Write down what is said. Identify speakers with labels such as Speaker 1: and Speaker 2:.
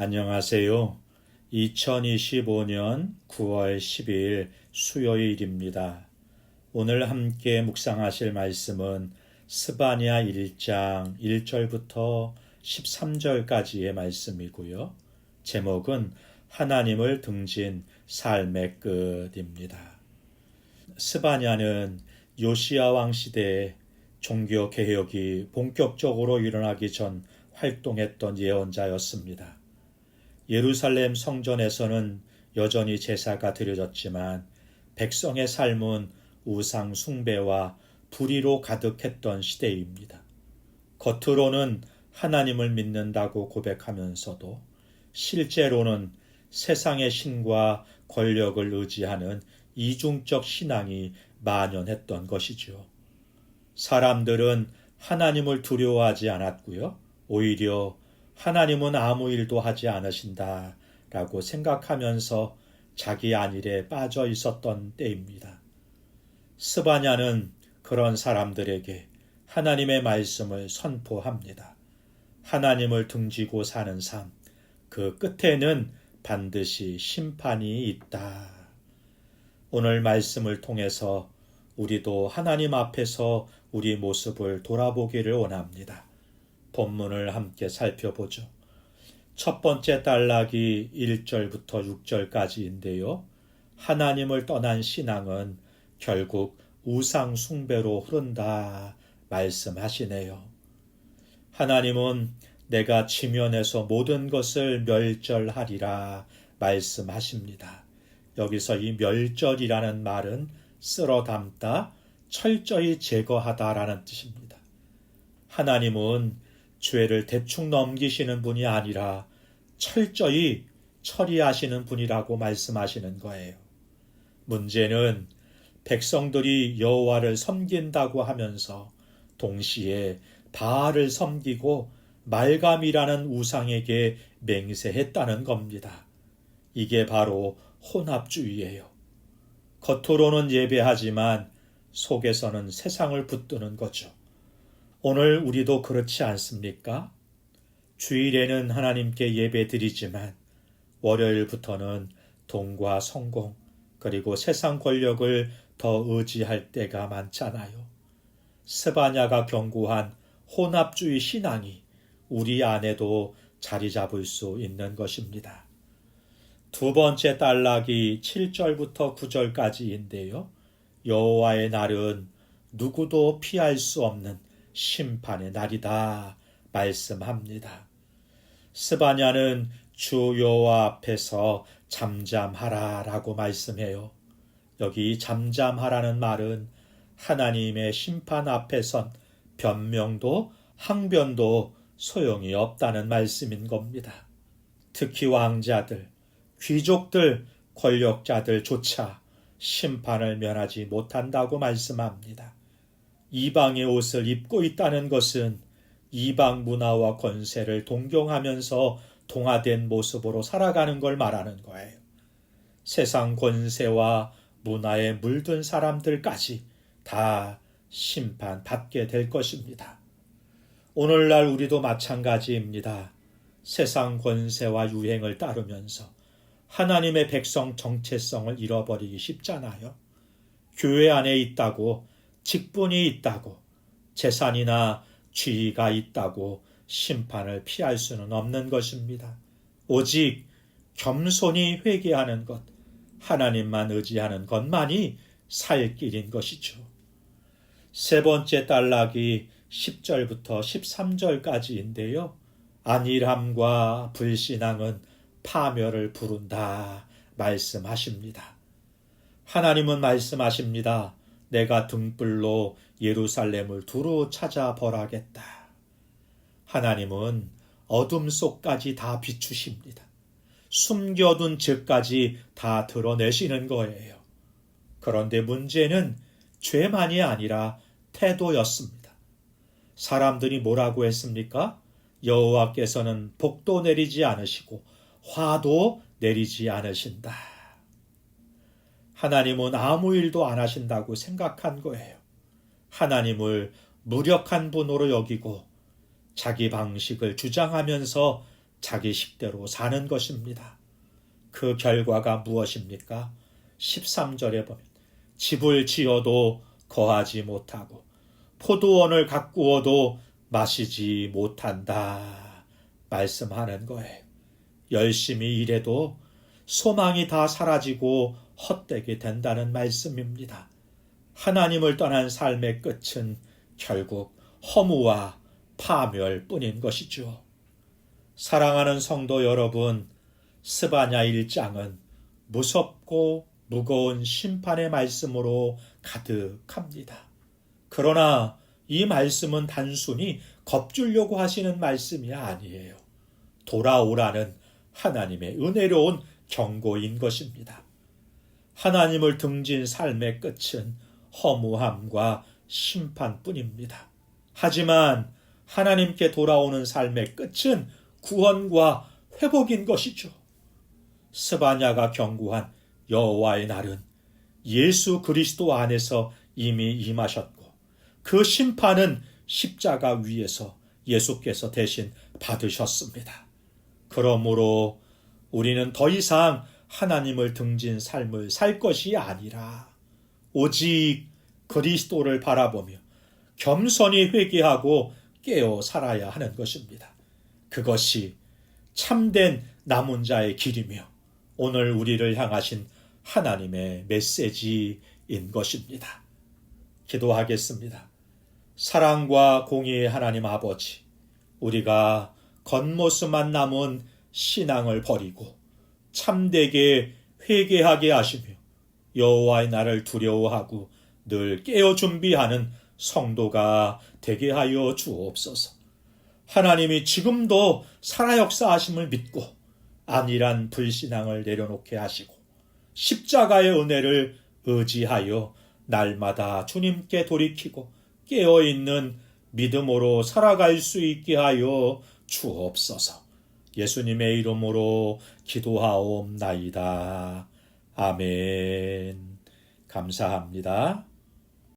Speaker 1: 안녕하세요. 2025년 9월 12일 수요일입니다. 오늘 함께 묵상하실 말씀은 스바냐 1장 1절부터 13절까지의 말씀이고요. 제목은 하나님을 등진 삶의 끝입니다. 스바냐는 요시야 왕 시대에 종교 개혁이 본격적으로 일어나기 전 활동했던 예언자였습니다. 예루살렘 성전에서는 여전히 제사가 드려졌지만 백성의 삶은 우상 숭배와 불의로 가득했던 시대입니다. 겉으로는 하나님을 믿는다고 고백하면서도 실제로는 세상의 신과 권력을 의지하는 이중적 신앙이 만연했던 것이죠. 사람들은 하나님을 두려워하지 않았고요. 오히려 하나님은 아무 일도 하지 않으신다 라고 생각하면서 자기 안일에 빠져 있었던 때입니다. 스바냐는 그런 사람들에게 하나님의 말씀을 선포합니다. 하나님을 등지고 사는 삶, 그 끝에는 반드시 심판이 있다. 오늘 말씀을 통해서 우리도 하나님 앞에서 우리 모습을 돌아보기를 원합니다. 본문을 함께 살펴보죠. 첫 번째 단락이 1절부터 6절까지인데요. 하나님을 떠난 신앙은 결국 우상 숭배로 흐른다 말씀하시네요. 하나님은 내가 지면에서 모든 것을 멸절하리라 말씀하십니다. 여기서 이 멸절이라는 말은 쓸어 담다, 철저히 제거하다라는 뜻입니다. 하나님은 죄를 대충 넘기시는 분이 아니라 철저히 처리하시는 분이라고 말씀하시는 거예요. 문제는 백성들이 여호와를 섬긴다고 하면서 동시에 바알을 섬기고 말감이라는 우상에게 맹세했다는 겁니다. 이게 바로 혼합주의예요. 겉으로는 예배하지만 속에서는 세상을 붙드는 거죠. 오늘 우리도 그렇지 않습니까? 주일에는 하나님께 예배 드리지만 월요일부터는 돈과 성공 그리고 세상 권력을 더 의지할 때가 많잖아요. 스바냐가 경고한 혼합주의 신앙이 우리 안에도 자리 잡을 수 있는 것입니다. 두 번째 단락이 7절부터 9절까지인데요. 여호와의 날은 누구도 피할 수 없는 심판의 날이다 말씀합니다. 스바냐는 주 여호와 앞에서 잠잠하라라고 말씀해요. 여기 잠잠하라는 말은 하나님의 심판 앞에선 변명도 항변도 소용이 없다는 말씀인 겁니다. 특히 왕자들, 귀족들, 권력자들조차 심판을 면하지 못한다고 말씀합니다. 이방의 옷을 입고 있다는 것은 이방 문화와 권세를 동경하면서 동화된 모습으로 살아가는 걸 말하는 거예요. 세상 권세와 문화에 물든 사람들까지 다 심판받게 될 것입니다. 오늘날 우리도 마찬가지입니다. 세상 권세와 유행을 따르면서 하나님의 백성 정체성을 잃어버리기 쉽잖아요. 교회 안에 있다고 직분이 있다고 재산이나 지위가 있다고 심판을 피할 수는 없는 것입니다. 오직 겸손히 회개하는 것, 하나님만 의지하는 것만이 살 길인 것이죠. 세 번째 단락이 10절부터 13절까지인데요. 안일함과 불신앙은 파멸을 부른다 말씀하십니다. 하나님은 말씀하십니다. 내가 등불로 예루살렘을 두루 찾아 벌하겠다. 하나님은 어둠 속까지 다 비추십니다. 숨겨둔 죄까지 다 드러내시는 거예요. 그런데 문제는 죄만이 아니라 태도였습니다. 사람들이 뭐라고 했습니까? 여호와께서는 복도 내리지 않으시고 화도 내리지 않으신다. 하나님은 아무 일도 안 하신다고 생각한 거예요. 하나님을 무력한 분으로 여기고 자기 방식을 주장하면서 자기 식대로 사는 것입니다. 그 결과가 무엇입니까? 13절에 보면 집을 지어도 거하지 못하고 포도원을 가꾸어도 마시지 못한다 말씀하는 거예요. 열심히 일해도 소망이 다 사라지고 헛되게 된다는 말씀입니다. 하나님을 떠난 삶의 끝은 결국 허무와 파멸뿐인 것이죠. 사랑하는 성도 여러분, 스바냐 1장은 무섭고 무거운 심판의 말씀으로 가득합니다. 그러나 이 말씀은 단순히 겁주려고 하시는 말씀이 아니에요. 돌아오라는 하나님의 은혜로운 경고인 것입니다. 하나님을 등진 삶의 끝은 허무함과 심판뿐입니다. 하지만 하나님께 돌아오는 삶의 끝은 구원과 회복인 것이죠. 스바냐가 경고한 여호와의 날은 예수 그리스도 안에서 이미 임하셨고 그 심판은 십자가 위에서 예수께서 대신 받으셨습니다. 그러므로 우리는 더 이상 하나님을 등진 삶을 살 것이 아니라 오직 그리스도를 바라보며 겸손히 회개하고 깨어 살아야 하는 것입니다. 그것이 참된 남은 자의 길이며 오늘 우리를 향하신 하나님의 메시지인 것입니다. 기도하겠습니다. 사랑과 공의의 하나님 아버지, 우리가 겉모습만 남은 신앙을 버리고 참되게 회개하게 하시며 여호와의 나를 두려워하고 늘 깨어 준비하는 성도가 되게 하여 주옵소서. 하나님이 지금도 살아 역사하심을 믿고 안일한 불신앙을 내려놓게 하시고 십자가의 은혜를 의지하여 날마다 주님께 돌이키고 깨어 있는 믿음으로 살아갈 수 있게 하여 주옵소서. 예수님의 이름으로 기도하옵나이다. 아멘. 감사합니다.